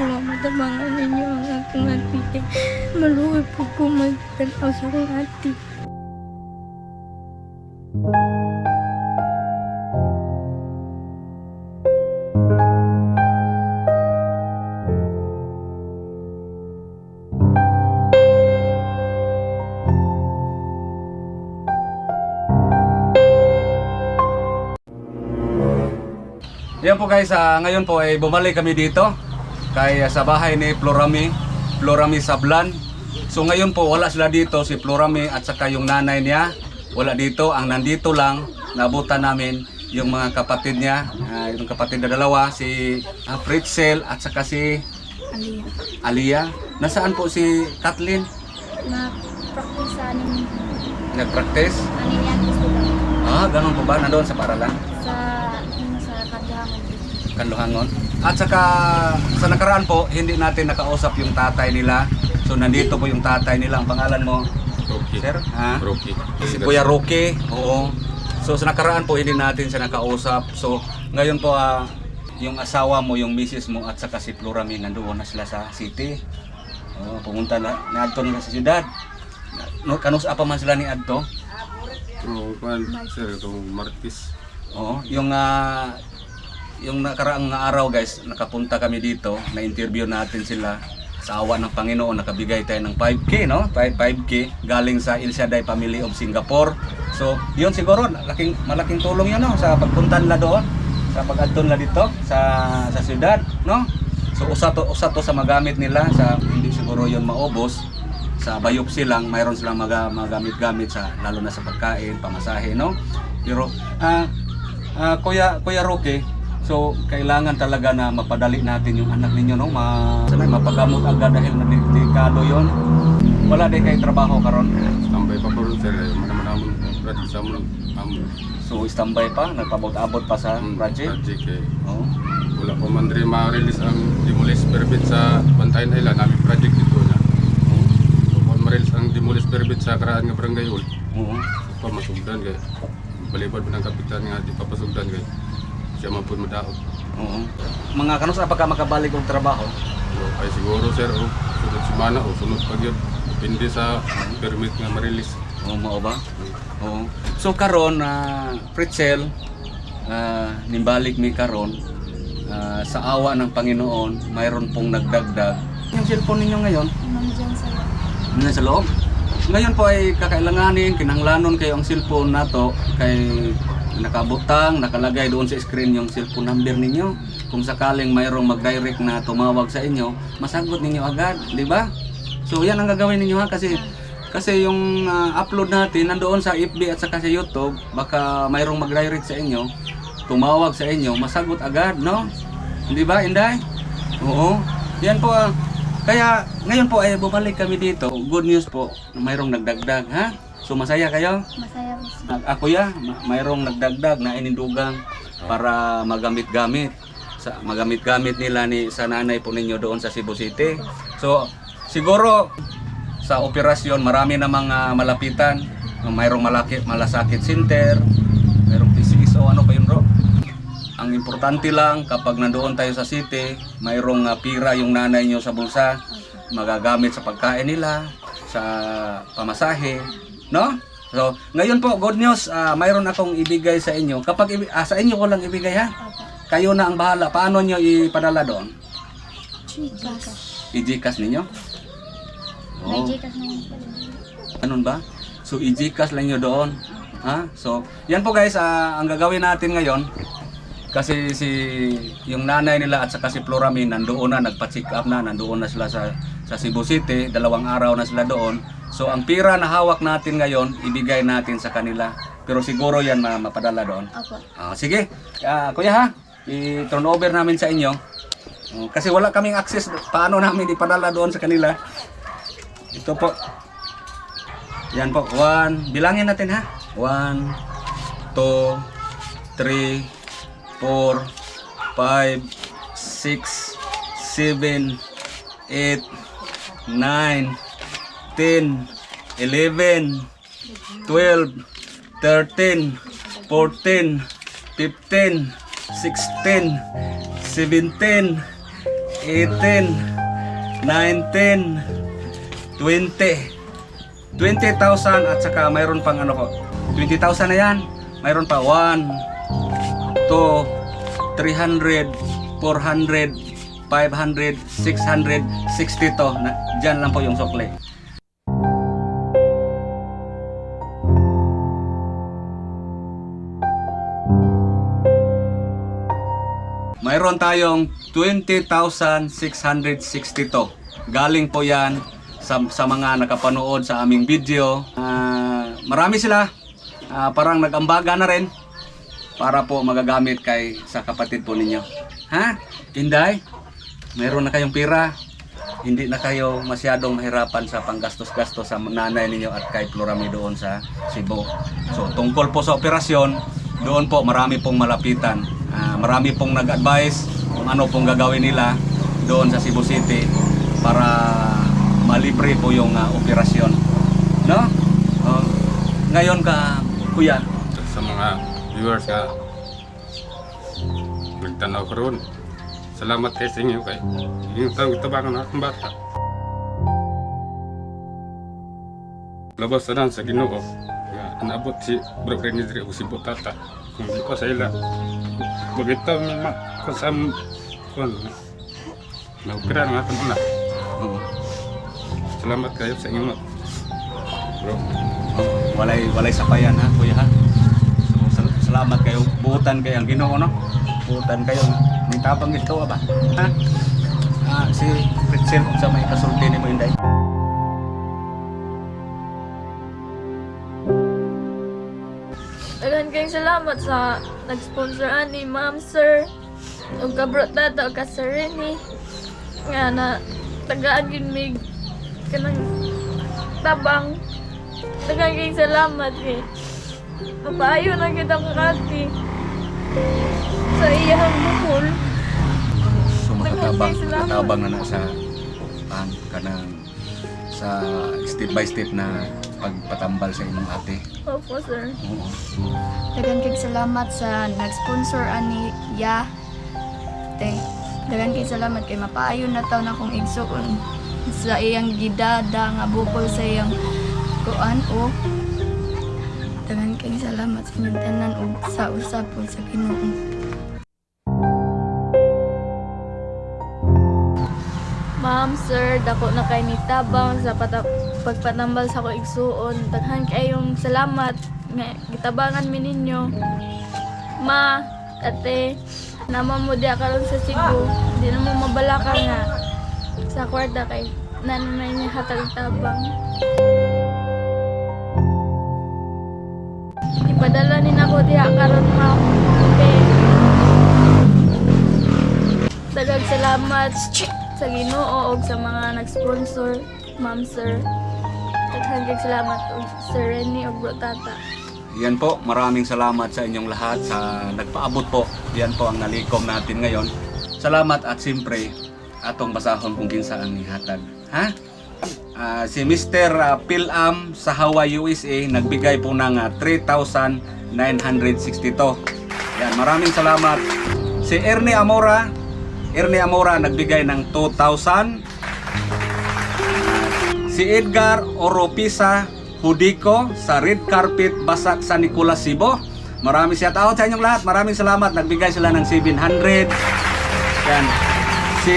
nga matabangan ninyo ang akong ati. Kay maluwi po ko magtanaw sa akong ati. Yan po guys, ah, ngayon po ay bumalik kami dito kay ah, sa bahay ni Florami, Florami Sablan. So ngayon po wala sila dito si Florami at saka yung nanay niya wala dito. Ang nandito lang nabutan namin yung mga kapatid niya, ah, yung kapatid na dalawa si ah, Fritzel at saka si Aliyah. Alia. Nasaan po si Kathleen? Na-practice sa aning Nag-practice? aning yan Ah, ganun po ba? Nandoon sa paralan? sa sa kadyangan. Kanluhangon. At saka sa nakaraan po, hindi natin nakausap yung tatay nila. So nandito po yung tatay nila. Ang pangalan mo, Rocky. sir? Ha? Rocky. Si Kuya Roque. Oo. So sa nakaraan po, hindi natin siya nakausap. So ngayon po, ah, yung asawa mo, yung misis mo, at saka si Florami, nandoon na sila sa city. Oo, pumunta na, na Adto nila sa syudad. No, kanus apa man sila ni Adto? Kwan, sir, itong Marquis. Oo, yung ah, yung nakaraang araw guys, nakapunta kami dito, na-interview natin sila sa awa ng Panginoon, nakabigay tayo ng 5K, no? 5, 5K galing sa Il Shaddai Family of Singapore. So, yun siguro, malaking, malaking tulong yun, no? Sa pagpunta nila doon, sa pag-adton nila dito, sa, sa syudad, no? So, usa to, usa to sa magamit nila, sa hindi siguro yun maubos, sa biopsy lang, mayroon silang maga, magamit-gamit sa lalo na sa pagkain, pamasahe, no? Pero ah ah, Kuya Kuya Roque, so kailangan talaga na mapadali natin yung anak ninyo, no? Ma mapagamot agad dahil delikado 'yon. Wala din kay trabaho karon. Tambay pa po rin, sir. Eh, Manaman amon, project sa amon. Amon. So standby pa, nagpabot-abot pa sa Mm, project. Project, eh. Oh. Wala pa man rin ma-release ang demolish permit sa Bantayan Island. Namin project dito na. So, kung ma-release ang demolish permit sa karaan nga barangay hall, Oo. pa masugdan kay balibad mo ng kapitan nga di papasugdan kay siya man po madaot. Oo. Mga kanus pa ka makabalik og trabaho? So, ay siguro sir, o sunod semana o sunod pag yun. Depende sa permit nga ma-release. Oo, mao ba? Oo. So karon na Fritzel ah, nimbalik mi karon ah, sa awa ng Panginoon, mayroon pong nagdagdag. Yung cellphone ninyo ngayon, Nandiyan sa na sa loob. Ngayon po ay kakailanganin, kinanglanon kayo ang cellphone nato kay nakabutang, nakalagay doon sa screen yung cellphone number ninyo. Kung sakaling mayroong mag-direct na tumawag sa inyo, masagot ninyo agad, di ba? So yan ang gagawin ninyo ha kasi kasi yung ah, upload natin nandoon sa FB at saka sa YouTube, baka mayroong mag-direct sa inyo, tumawag sa inyo, masagot agad, no? Di ba, Inday? Oo. Yan po ah. Kaya ngayon po ay bumalik kami dito. Good news po, mayroong nagdagdag, ha? So masaya kayo? masaya po. Nag- Ako ya, ma- mayroong nagdagdag na inindugang para magamit-gamit sa magamit-gamit nila ni sa nanay po ninyo doon sa Cebu City. So siguro sa operasyon marami na mga malapitan, mayroong malaki malasakit center, mayroong PCSO ano pa yun bro? Ang importante lang kapag nandoon tayo sa city, mayroong ah, pira yung nanay nyo sa bulsa, magagamit sa pagkain nila, sa pamasahe, no? So, ngayon po, good news, ah, mayroon akong ibigay sa inyo. Kapag ah, sa inyo ko lang ibigay ha. Opo. Kayo na ang bahala. Paano nyo ipadala doon? Chikas. I-Gcash ninyo? Oh, Gcash ganun ba? So, i-Gcash lang nyo doon. Ha? So, yan po guys, ah, ang gagawin natin ngayon, kasi si yung nanay nila at saka si Florami nandoon na nagpa-check up na nandoon na sila sa sa Cebu City dalawang araw na sila doon so ang pira na hawak natin ngayon ibigay natin sa kanila. Pero siguro yan ma- mapadala doon. Opo. Ah, sige. Ah, kuya ha? I-turn over namin sa inyo. Oh, kasi wala kaming access. Paano namin ipadala doon sa kanila? Ito po. Yan po. One. Bilangin natin ha? One two three 4, 5, 6, 7, 8, 9, 10, 11, 12, 13, 14, 15, 16, 17, 18, 19, 20. 20,000 at saka mayroon pang ano ko. 20,000 na yan. Mayroon pa 1, 2, 300, 400, 500, 600, 60 to. Dyan lang po yung sukli. Mayroon tayong 20,662. Galing po yan sa, sa mga nakapanood sa aming video. Ah, marami sila. Ah, parang nag-ambaga na rin para po magagamit kay sa kapatid po ninyo. Ha? Inday, mayroon na kayong pira. Hindi na kayo masyadong mahirapan sa panggastos-gastos sa nanay ninyo at kay Florami doon sa Cebu. So tungkol po sa operasyon, doon po marami pong malapitan. Ah, marami pong nag-advise kung ano pong gagawin nila doon sa Cebu City para malibre po yung ah, operasyon. No? Oh, ngayon ka, kuya, sa mga viewers nga nagtanaw ko ron. Salamat kayo sa inyo kay yung tabangan akong bata. Labas na lang sa ginoo. Naabot si Bro Renidri o si Butata. Kung di pa sa ila. Bagito may ma kusam kun. Naukira nga ito na. Oo. Salamat kayo sa inyo. Bro. Oh, walay walay sapayan ha kuya ha so, sal- salamat kayo buutan kayo ang Ginoo no buutan kayo ning tapang ito ba ha ah, si Ritzel kung sa may kasulti ni mo inday salamat sa nag-sponsor ani Ma'am Sir. Ug kabro tata ka Sir. Nga na tagaan yun mig kanang tabang. Dagan kayong salamat kay. Mapaayo na kita kakati. Sa iyang bukol. so makatabang makatabang na na sa pan kanang sa step by step na pagpatambal sa imong ate Opo, sir. oo Dagan kay salamat sa nag-sponsor ani Ya. Te. Dagan kay salamat kay mapaayo na taw na kong igsuon sa iyang gidada nga bukol sa iyang kuan o Dagan kay salamat sa inyong tanan ug sa usap ug sa Ginoo. Ma'am, sir, dako na kay nitabang sa pata- pagpatambal sa ko igsuon. Daghan kayong salamat nga gitabangan mi ninyo. Ma, ate, naman mo diya karon sa Cebu. Di na mo mabalaka nga sa kwarta kay nanay niya hatag tabang. Ipadala ni nako diha karon ma'am. Ate. Daghang salamat sa Ginoo ug sa mga nag-sponsor, Ma'am Sir. Daghang kayong salamat ug Sir Bro Tata. Yan po, maraming salamat sa inyong lahat sa nagpaabot po. Yan po ang nalikom natin ngayon. Salamat at siyempre atong basahon kung kinsa ang nihatag. Ha? Ah, si Mr. ah, Pilam sa Hawaii, USA nagbigay po ng ah, 3,962. Yan, maraming salamat. Si Ernie Amora, Ernie Amora nagbigay ng 2,000. Si Edgar Oropisa Hudico sa Red Carpet Basak sa Nicolas Cebu. Maraming shout out sa inyong lahat. Maraming salamat. Nagbigay sila ng 700. Yan. Si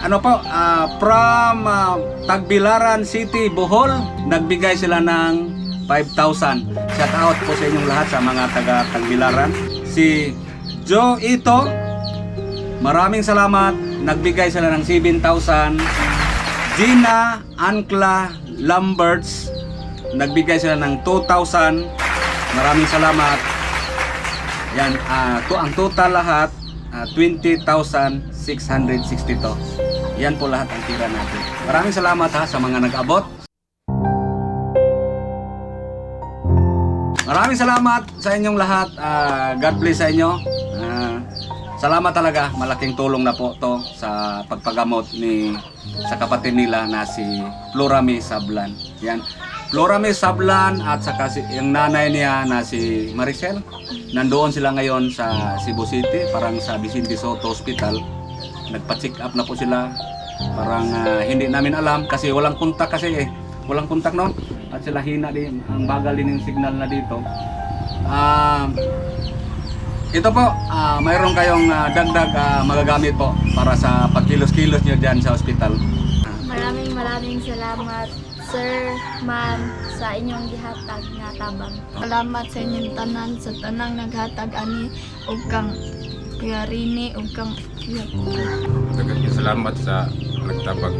ano po, ah, from ah, Tagbilaran City, Bohol, nagbigay sila ng 5,000. Shout out po sa inyong lahat sa mga taga Tagbilaran. Si Joe Ito, maraming salamat. Nagbigay sila ng 7,000. Gina Ancla Lamberts. Nagbigay sila ng 2,000 maraming salamat. Yan ah, to ang total lahat ah, 20,662 yan po lahat ang tira natin. Maraming salamat ha sa mga nag-abot. Maraming salamat sa inyong lahat. Ah, God bless sa inyo. Salamat talaga. Malaking tulong na po to sa pagpagamot ni sa kapatid nila na si Florami Sablan. Yan. Florami Sablan at saka si, yung nanay niya na si Maricel. Nandoon sila ngayon sa Cebu City, parang sa Vicente Soto Hospital. nagpa-check up na po sila. Parang ah, hindi namin alam kasi walang kontak kasi eh. Walang kontak no? At sila hina din, ang bagal din yung signal na dito. Ah, ito po, ah, mayroon kayong ah, dagdag ah, magagamit po para sa pagkilos-kilos nyo dyan sa ospital. Maraming maraming salamat, sir, ma'am, sa inyong gihatag nga tabang. Salamat sa inyong tanan sa tanang naghatag ani ug kang Kuya Rini ug kang Kuya salamat sa nagtabag